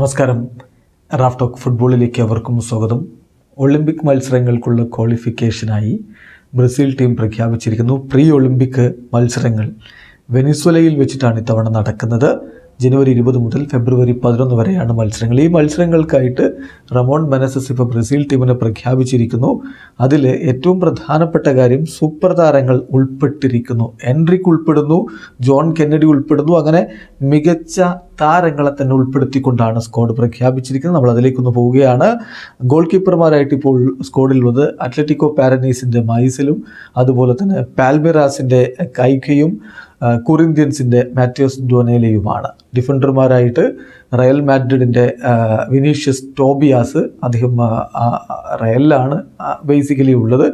നമസ്കാരം. Raf talk ഫുട്ബോളിലേക്ക് അവർക്കും സ്വാഗതം. ഒളിമ്പിക് മത്സരങ്ങൾക്കുള്ള ക്വാളിഫിക്കേഷനായി ബ്രസീൽ ടീം പ്രഖ്യാപിച്ചിരിക്കുന്നു. പ്രീ ഒളിമ്പിക് മത്സരങ്ങൾ വെനിസ്വലയിൽ വെച്ചിട്ടാണ് ഇത്തവണ നടക്കുന്നത്. ജനുവരി ഇരുപത് മുതൽ ഫെബ്രുവരി പതിനൊന്ന് വരെയാണ് മത്സരങ്ങൾ. ഈ മത്സരങ്ങൾക്കായിട്ട് റമോൺ മെനസസ് ഇപ്പോൾ ബ്രസീൽ ടീമിനെ പ്രഖ്യാപിച്ചിരിക്കുന്നു. അതിൽ ഏറ്റവും പ്രധാനപ്പെട്ട കാര്യം സൂപ്പർ താരങ്ങൾ ഉൾപ്പെട്ടിരിക്കുന്നു. എൻട്രിക്ക് ഉൾപ്പെടുന്നു ജോൺ കെന്നഡി ഉൾപ്പെടുന്നു. അങ്ങനെ മികച്ച താരങ്ങളെ തന്നെ ഉൾപ്പെടുത്തിക്കൊണ്ടാണ് സ്ക്വാഡ് പ്രഖ്യാപിച്ചിരിക്കുന്നത്. നമ്മൾ അതിലേക്കൊന്ന് പോവുകയാണ്. ഗോൾ കീപ്പർമാരായിട്ട് ഇപ്പോൾ സ്ക്വാഡിലുള്ളത് അത്ലറ്റിക്കോ പാരനീസിന്റെ മൈസലും അതുപോലെ തന്നെ പാൽബെറാസിന്റെ കൈക്കയും കൊറിന്ത്യൻസിന്റെ മാത്യോസ് ഡൊനേലയുമാണ് ഡിഫൻഡർമാരായിട്ട് റയൽ മാഡ്രിഡിന്റെ വിനീഷ്യസ് ടോബിയാസ് അദ്ദേഹം റയലിലാണ് ബേസിക്കലി ഉള്ളത്.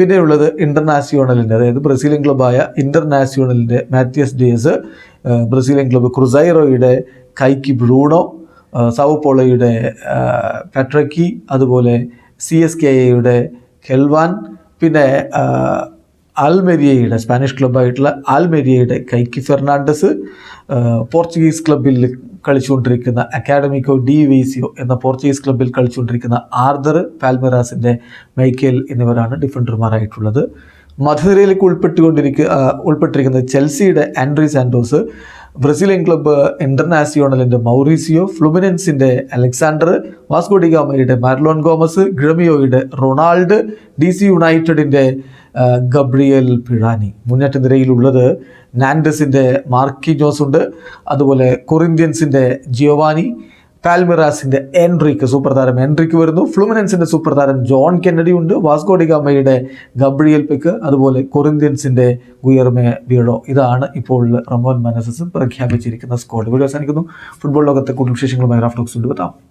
പിന്നെ ഉള്ളത് ഇന്റർനാഷണലിന്റെ അതായത് ബ്രസീലിയൻ ക്ലബ്ബായ ഇന്റർനാഷണലിന്റെ മാത്യസ് ഡിയസ് ബ്രസീലിയൻ ക്ലബ്ബ് ക്രുസൈറോയുടെ കൈക്കി ബ്രൂണോ സൗപോളയുടെ പെട്രക്കി അതുപോലെ സി എസ് കെ എയുടെ കെൽവാൻ പിന്നെ ആൽമേരിയയുടെ സ്പാനിഷ് ക്ലബ്ബായിട്ടുള്ള ആൽമെരിയയുടെ കൈക്കി ഫെർണാണ്ടസ് പോർച്ചുഗീസ് ക്ലബ്ബിൽ കളിച്ചുകൊണ്ടിരിക്കുന്ന അക്കാഡമിക്കോ ഡി വെയ്സിയോ എന്ന പോർച്ചുഗീസ് ക്ലബിൽ കളിച്ചുകൊണ്ടിരിക്കുന്ന ആർദർ പാൽമിറാസിന്റെ മൈക്കേൽ എന്നിവരാണ് ഡിഫൻഡർമാരായിട്ടുള്ളത്. മധുരയിലേക്ക് ഉൾപ്പെട്ടുകൊണ്ടിരിക്കുക ഉൾപ്പെട്ടിരിക്കുന്ന ചെൽസിയുടെ ആൻഡ്രി സാൻഡോസ് ബ്രസീലിയൻ ക്ലബ്ബ് ഇന്റർനാഷണലിന്റെ മൗറീസിയോ ഫ്ലുമിനൻസിന്റെ അലക്സാണ്ടർ വാസ്കോഡിഗാമയുടെ മാർലോൺ ഗോമസ് ഗ്രമിയോയുടെ റൊണാൾഡ് ഡി സി യുണൈറ്റഡിന്റെ ഗബ്രിയൽ പിഴാനി. മുന്നേറ്റ നിരയിലുള്ളത് നാൻഡസിന്റെ മാർക്കി ജോസ് ഉണ്ട്. അതുപോലെ കൊറിന്ത്യൻസിന്റെ ജിയോവാനി പാൽമിറാസിന്റെ എൻട്രിക്ക് സൂപ്പർ താരം എൻട്രിക്ക് വരുന്നു. ഫ്ലുമിനൻസിന്റെ സൂപ്പർ താരം ജോൺ കെന്നഡി ഉണ്ട്. വാസ്കോഡിഗാമയുടെ ഗബ്രിയൽ പിക്ക് അതുപോലെ കൊറിന്ത്യൻസിന്റെ ഗുയർമെ ബിയഡോ. ഇതാണ് ഇപ്പോൾ റമോൻ മനസസ് പ്രഖ്യാപിച്ചിരിക്കുന്ന സ്കോഡ്. വീഡിയോ അവസാനിക്കുന്നു. ഫുട്ബോൾ ലോകത്തെ കൂടുതൽ വിശേഷങ്ങളുമായി റാഫ്റ്റോക്സ് കൊണ്ടുവെത്താം